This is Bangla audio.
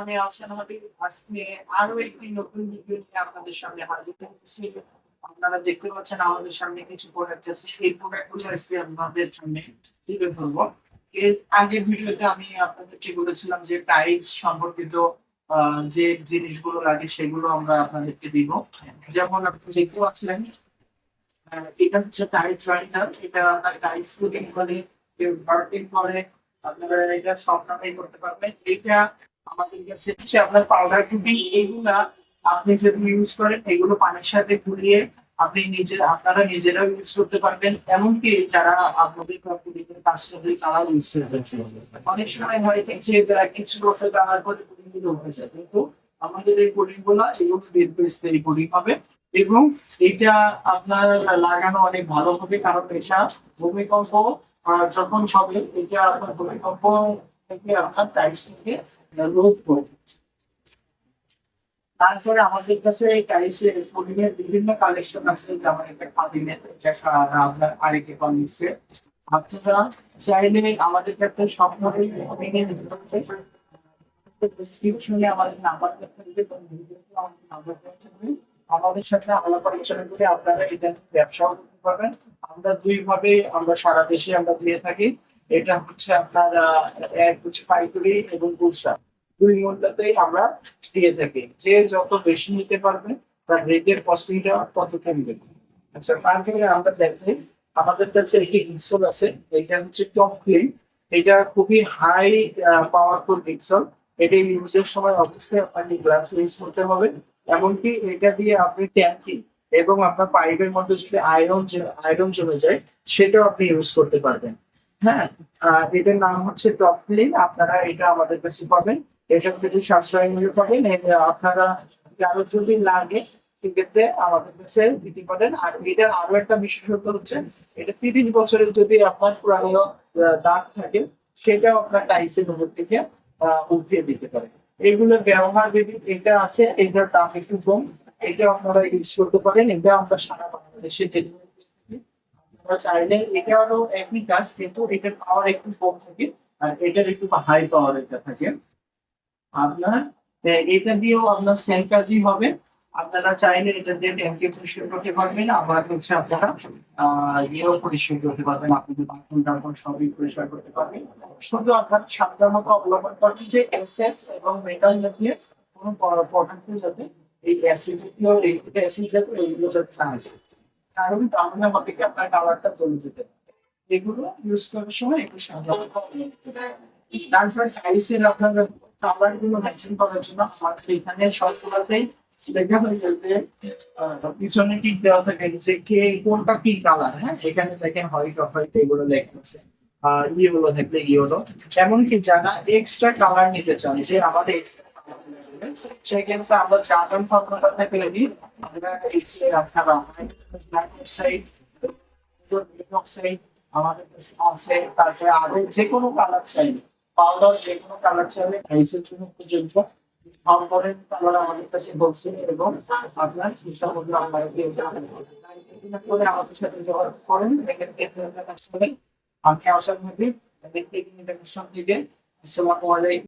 আমি আরও একটি নতুন ভিডিও নিয়ে আপনাদের সামনে হাজির আপনারা দেখতে পাচ্ছেন আমাদের সামনে কিছু আছে আজকে আপনাদের সামনে তুলে ধরবো। এর আগের ভিডিওতে আমি আপনাদেরকে বলেছিলাম যে টাইলস সম্পর্কিত যে জিনিসগুলো লাগে সেগুলো আমরা আপনাদেরকে দিব। যেমন আপনি দেখতে পাচ্ছেন এটা হচ্ছে টাইলস রাইটার এটা টাইলস ফুডিং করে, কেউ করে, আপনারা এটা সব করতে পারবেন। এটা আমাদের কাছে হচ্ছে আপনার পাউডার আপনি যদি ইউজ করেন, এগুলো পানির সাথে গুলিয়ে আপনি নিজে আপনারা নিজেরাও ইউজ করতে পারবেন। এমনকি যারা আপনাদের পুডিং এর কাজ করতে তারা ইউজ অনেক সময় হয় কিছু বছর হয়ে যায়। কিন্তু আমাদের এই পুডিংগুলো এগুলো পুডিং হবে। এবং এটা আপনার লাগানো অনেক ভালো হবে, কারণ এটা ভূমিকম্প যখন হবে, এটা আপনার ভূমিকম্প তারপরে আমাদের কাছে বিভিন্ন কালেকশন আছে, যেমন একটা আপনার চাইলে আমাদের কাছে সব আমাদের নাম্বার নাম্বার আমাদের সাথে আলাপ আলোচনা করে আপনারা এটা ব্যবসাও করতে পারবেন। আমরা দুই ভাবে আমরা সারা দেশে আমরা দিয়ে থাকি। এটা হচ্ছে আপনার এক হচ্ছে পাইকারি এবং খুচরা দুই মূল্যতেই আমরা দিয়ে থাকি। যে যত বেশি নিতে পারবে, তার রেটের কস্টিংটা তত কমবে। আচ্ছা তারপরে আমরা দেখি, আমাদের কাছে একটি ইনসল আছে। এটা হচ্ছে টপ ক্লিন। এটা খুবই হাই পাওয়ারফুল পিক্সেল এটা ইউজের সময় অবশ্যই আপনাকে গ্লাস ইউজ করতে হবে। এমনকি এটা দিয়ে আপনি ট্যাঙ্কি এবং আপনার পাইপের মধ্যে যদি আয়রন আয়রন জমে যায়, সেটাও আপনি ইউজ করতে পারবেন। হ্যাঁ আহ, এটার নাম হচ্ছে টপ ক্লিন আপনারা এটা আমাদের কাছে পাবেন। এটা যদি সাশ্রয় মূল্য পাবেন আপনারা কারও যদি লাগে সেক্ষেত্রে আমাদের কাছে দিতে পারেন। আর এটার আরও একটা বিশেষত্ব হচ্ছে এটা তিরিশ বছরের যদি আপনার পুরানো দাগ থাকে সেটাও আপনার টাইসের উপর থেকে উঠিয়ে দিতে পারে এগুলোর ব্যবহার বিধি এটা আছে এটার দাম একটু কম এটা আপনারা ইউজ করতে পারেন। এটা আমরা সারা বাংলাদেশে ডেলিভারি আপনারা চাইলে এটারও একই কাজ কিন্তু এটার পাওয়ার একটু কম থাকে, আর এটার একটু হাই পাওয়ার এটা থাকে। আপনার এটা দিয়েও আপনার সেম কাজই হবে। আপনারা চাইলে এটা দিয়ে ট্যাঙ্কি পরিষ্কার করতে পারবেন, আবার হচ্ছে আপনারা আহ ইয়েও পরিষ্কার করতে পারবেন আপনাদের বাথরুম টাথরুম সবই পরিষ্কার করতে পারবেন। শুধু আপনার সাবধানতা অবলম্বন করবেন যে এসএস এবং মেটাল জাতীয় কোনো পদার্থ যাতে এই অ্যাসিড জাতীয় অ্যাসিড জাতীয় এইগুলো যাতে না কারণ তাহলে হবে কি আপনার কালারটা চলে যেতে এগুলো ইউজ করার সময় একটু সাবধান তারপর টাইসের আপনার খাবারগুলো ম্যাচিং করার জন্য আমাদের এখানে সবগুলোতেই দেখা হয়ে আহ, পিছনে টিক দেওয়া থাকে যে কে কোনটা কি কালার হ্যাঁ? এখানে দেখেন হোয়াইট অফ হোয়াইট এগুলো লেখা আছে। আর ইয়েগুলো থাকলে ইয়েলো এমনকি যারা এক্সট্রা কালার নিতে চান যে আমাদের সেক্ষেত্রে আমরা কার্টন ফর্মটা থেকে রেডি আমাদের আছে তারপরে যে কোনো কালার চাইবে পাউডার যে কোনো কালার চাইবে প্রাইসের জন্য পর্যন্ত সম্পরের কালার আমাদের কাছে বলছে এবং আপনার আমরা করে আমাদের সাথে যোগাযোগ করেন আমি করি ব্যক্তিগত ইন্টারনেশন থেকে আসসালামু আলাইকুম